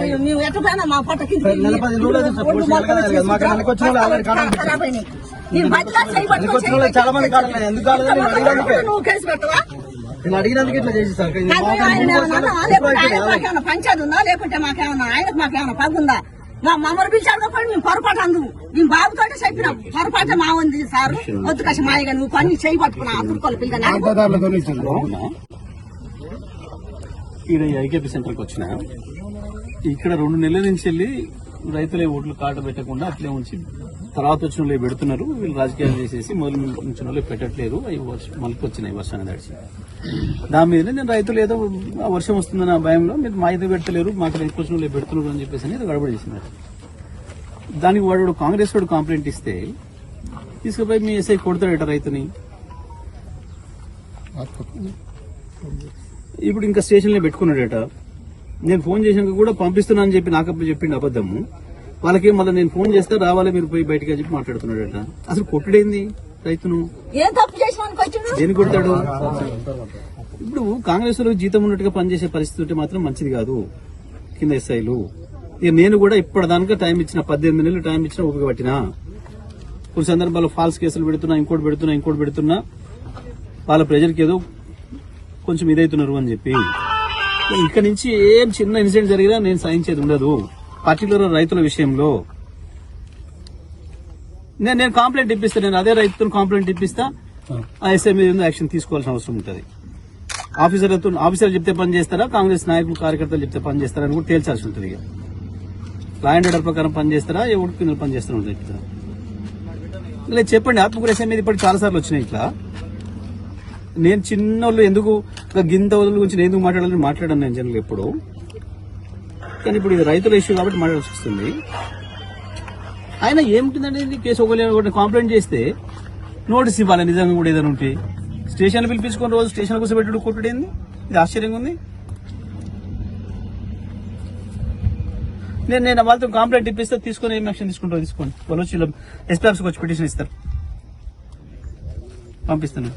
రానా మా చాలా మంది ఎందుకు కాలేదు నువ్వు కేసు పెట్టవా? నేను అడిగినందుకు ఇట్లా లేకుంటే మాకేమన్నా పంచాయతీ ఉందా? లేకుంటే మాకేమన్నా ఆయనకు మాకేమన్నా పగుందా? మా మమ్మల్ని పిలిచాడు కాబట్టి మేము పొరపాటు అందు. మేము బాబుతో చెప్పినాం పొరపాటు మా ఉంది సార్ వద్దు కసి మాయగా నువ్వు పని చేయి పట్టుకున్నా పిల్లగా ఈడ ఐకేపీ సెంటర్కి వచ్చిన? ఇక్కడ రెండు నెలల నుంచి వెళ్ళి రైతులే ఓట్లు కాట పెట్టకుండా అట్లే ఉంచి తర్వాత వచ్చిన వాళ్ళు పెడుతున్నారు. వీళ్ళు రాజకీయాలు చేసేసి మొదలు నుంచి వాళ్ళు పెట్టట్లేదు అవి వర్షం మళ్ళీ వచ్చినాయి వర్షాన్ని తడిచి దాని మీద నేను రైతులు ఏదో ఆ వర్షం వస్తుందన్న భయంలో మీరు మా ఇది పెట్టలేరు మాకు రైతు వచ్చిన వాళ్ళు పెడుతున్నారు అని చెప్పేసి అనేది గడబడి చేసినారు దానికి వాడు కాంగ్రెస్ వాడు కంప్లైంట్ ఇస్తే తీసుకుపోయి మీ ఎస్ఐ కొడతాడట రైతుని? ఇప్పుడు ఇంకా స్టేషన్లో పెట్టుకున్నాడట. నేను ఫోన్ చేసినాక కూడా పంపిస్తున్నా అని చెప్పి నాకప్పుడు చెప్పిండు అబద్ధము. వాళ్ళకి మళ్ళీ నేను ఫోన్ చేస్తే రావాలి మీరు పోయి బయటకు చెప్పి మాట్లాడుతున్నాడట. అసలు కొట్టుడేంది రైతును? దేని కొడతాడు? ఇప్పుడు కాంగ్రెస్లో జీతం ఉన్నట్టుగా పనిచేసే పరిస్థితి ఉంటే మాత్రం మంచిది కాదు కింద ఎస్ఐలు. ఇక నేను కూడా ఇప్పటిదానికా టైం ఇచ్చిన పద్దెనిమిది నెలలు టైం ఇచ్చిన ఓపిక పట్టినా. కొన్ని సందర్భాల్లో ఫాల్స్ కేసులు పెడుతున్నా ఇంకోటి పెడుతున్నా ఇంకోటి పెడుతున్నా. వాళ్ళ ప్రజలకి ఏదో కొంచెం ఇదవుతున్నారు అని చెప్పి. ఇక్కడ నుంచి ఏం చిన్న ఇన్సిడెంట్ జరిగినా నేను సహించేది ఉండదు. పర్టికులర్ రైతుల విషయంలో. నేను నేను కంప్లైంట్ ఇప్పిస్తా నేను అదే రైతుతో కంప్లైంట్ ఇప్పిస్తా. ఆ. ఎస్ఐ మీద యాక్షన్ తీసుకోవాల్సిన అవసరం ఉంటుంది. ఆఫీసర్ ఆఫీసర్ చెప్తే పని చేస్తారా? కాంగ్రెస్ నాయకులు కార్యకర్తలు చెప్తే పని చేస్తారా అని కూడా తేల్చాల్సి ఉంటుంది ఇక. లా అండ్ ఆర్డర్ ప్రకారం పని చేస్తారా? ఎవరి కింద పని చేస్తారా? ఉంటుంది ఇక్కడ. లేదు చెప్పండి. ఆత్మకూర ఎస్ఐ మీద ఇప్పటికి చాలా సార్లు వచ్చినాయి ఇట్లా. నేను చిన్నోళ్ళు ఎందుకు గింత వదుల గురించి నేను ఎందుకు మాట్లాడాలని మాట్లాడాను నేను జనరల్ ఎప్పుడు? కానీ ఇప్పుడు ఇది రైతుల ఇష్యూ కాబట్టి మాట్లాడాల్సి వస్తుంది. ఆయన ఏమిటిందండి కేసు ఒకటి కంప్లైంట్ చేస్తే నోటీస్ ఇవ్వాలి నిజంగా కూడా ఏదైనా ఉంటే. స్టేషన్ పిలిపించుకొని రోజు స్టేషన్ కూర్చోబెట్టుడు కొట్టుడేంది ఇది ఆశ్చర్యంగా ఉంది. నేను నేను వాళ్ళతో కంప్లైంట్ ఇప్పిస్తే తీసుకొని ఏం యాక్షన్ తీసుకుంటారు తీసుకోండి. వాళ్ళు వచ్చి ఎస్పీ ఆఫీస్కి వచ్చి పిటిషన్ ఇస్తారు. పంపిస్తాను